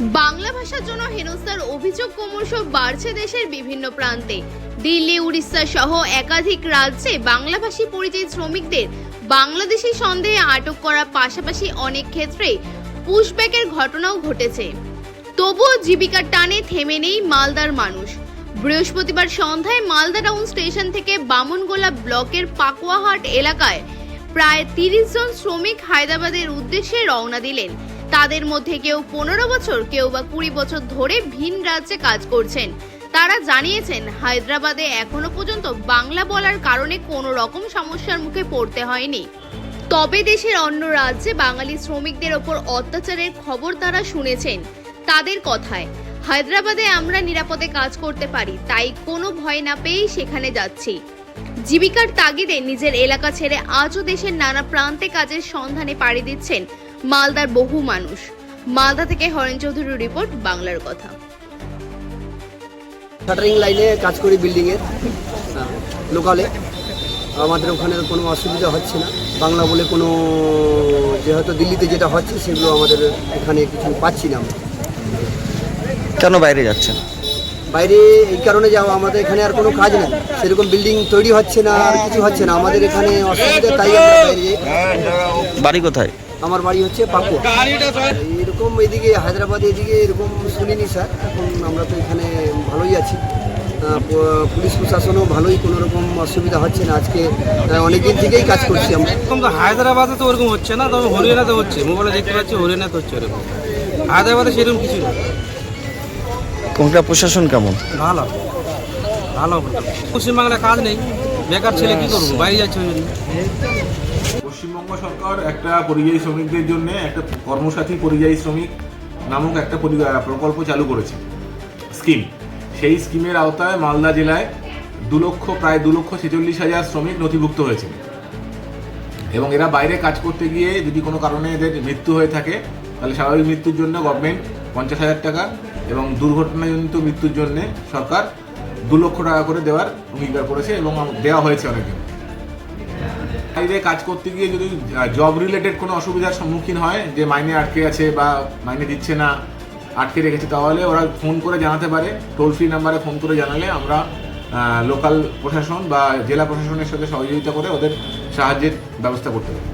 বাংলা ভাষার জন্য হেনস্থার অভিযোগ ক্রমশ বাড়ছে দেশের বিভিন্ন প্রান্তে। দিল্লি, উড়িষ্যা সহ একাধিক রাজ্যে বাংলাভাষী পরিযায়ী শ্রমিকদের বাংলাদেশি সন্দেহে আটক করার পাশাপাশি অনেক ক্ষেত্রে পুশব্যাকের ঘটনাও ঘটেছে। তবুও জীবিকার টানে থেমে নেই মালদার মানুষ। বৃহস্পতিবার সন্ধ্যায় মালদা টাউন স্টেশন থেকে বামনগোলা ব্লকের পাকুয়াহাট এলাকায় প্রায় তিরিশ জন শ্রমিক হায়দ্রাবাদের উদ্দেশ্যে রওনা দিলেন। তাদের মধ্যে কেউ পনেরো বছর, কেউ বা কুড়ি বছর ধরে ভিন রাজ্যে কাজ করছেন। তারা জানিয়েছেন, হায়দ্রাবাদে এখনও পর্যন্ত বাংলা বলার কারণে কোনো রকম সমস্যার মুখে পড়তে হয়নি। তবে দেশের অন্য রাজ্যে বাঙালি শ্রমিকদের ওপর অত্যাচারের খবর তারা শুনেছেন। তাদের কথায়, হায়দ্রাবাদে আমরা নিরাপদে কাজ করতে পারি, তাই কোনো ভয় না পেয়েই সেখানে যাচ্ছি। জীবিকার তাগিদে নিজের এলাকা ছেড়ে আজও দেশের নানা প্রান্তে কাজের সন্ধানে পাড়ি দিচ্ছেন মালদার বহু মানুষ। মালদা থেকে হরেন চৌধুরীর রিপোর্ট বাংলার কথা। শাটারিং লাইনে কাজ করি বিল্ডিংয়ের লোকালে আমাদের ওখানে কোনো অসুবিধা হচ্ছে না। বাংলা বলে কোনো যেহেতু দিল্লিতে যেটা হচ্ছে সেগুলো আমাদের এখানে কিছু পাচ্ছি না আমরা। কেন বাইরে যাচ্ছেন? বাইরে এই কারণে যাওয়া আমাদের এখানে আর কোনো কাজ নেই। সেরকম বিল্ডিং তৈরি হচ্ছে না আর কিছু হচ্ছে না। আমাদের এখানে অসুবিধা তাই আমরা বাইরে যাই। বাড়ি কোথায়? আমার বাড়ি হচ্ছে পাকুয়া। এরকম এদিকে হায়দ্রাবাদ এদিকে এরকম শুনিনি স্যার। এখন আমরা তো এখানে ভালোই আছি। পুলিশ প্রশাসনও ভালোই কোনো রকম অসুবিধা হচ্ছে না। আজকে অনেক দিন থেকেই কাজ করছি আমরা। এরকম তো হায়দ্রাবাদে তো ওরকম হচ্ছে না তবে হরিয়ানাতে হচ্ছে। মোবাইলে দেখতে পাচ্ছি হরিয়ানাতে হচ্ছে এরকম হায়দ্রাবাদে সেরকম কিছু না। কোনটা? প্রশাসন কেমন? ভালো। ভালো। পশ্চিমবাংলায় কাজ নেই। বেকার ছেলে কি করব? বাইরে যাচ্ছে পশ্চিমবঙ্গ সরকার একটা পরিযায়ী শ্রমিকদের জন্য একটা কর্মসাথী পরিযায়ী শ্রমিক নামক একটা প্রকল্প চালু করেছে। স্কিম। সেই স্কিমের আওতায় মালদা জেলায় দু লক্ষ, প্রায় দু লক্ষ ছেচল্লিশ হাজার শ্রমিক নথিভুক্ত হয়েছে। এবং এরা বাইরে কাজ করতে গিয়ে যদি কোনো কারণে এদের মৃত্যু হয়ে থাকে, তাহলে স্বাভাবিক মৃত্যুর জন্য গভর্নমেন্ট পঞ্চাশ হাজার টাকা এবং দুর্ঘটনাজনিত মৃত্যুর জন্য সরকার দু লক্ষ টাকা করে দেওয়ার অঙ্গীকার করেছে এবং দেওয়া হয়েছে অনেকদিন। বাইরে কাজ করতে গিয়ে যদি জব রিলেটেড কোনো অসুবিধার সম্মুখীন হয়, যে মাইনে আটকে আছে বা মাইনে দিচ্ছে না, আটকে রেখেছে, তাহলে ওরা ফোন করে জানাতে পারে। টোল ফ্রি নাম্বারে ফোন করে জানালে আমরা লোকাল প্রশাসন বা জেলা প্রশাসনের সাথে সহযোগিতা করে ওদের সাহায্যের ব্যবস্থা করতে পারি।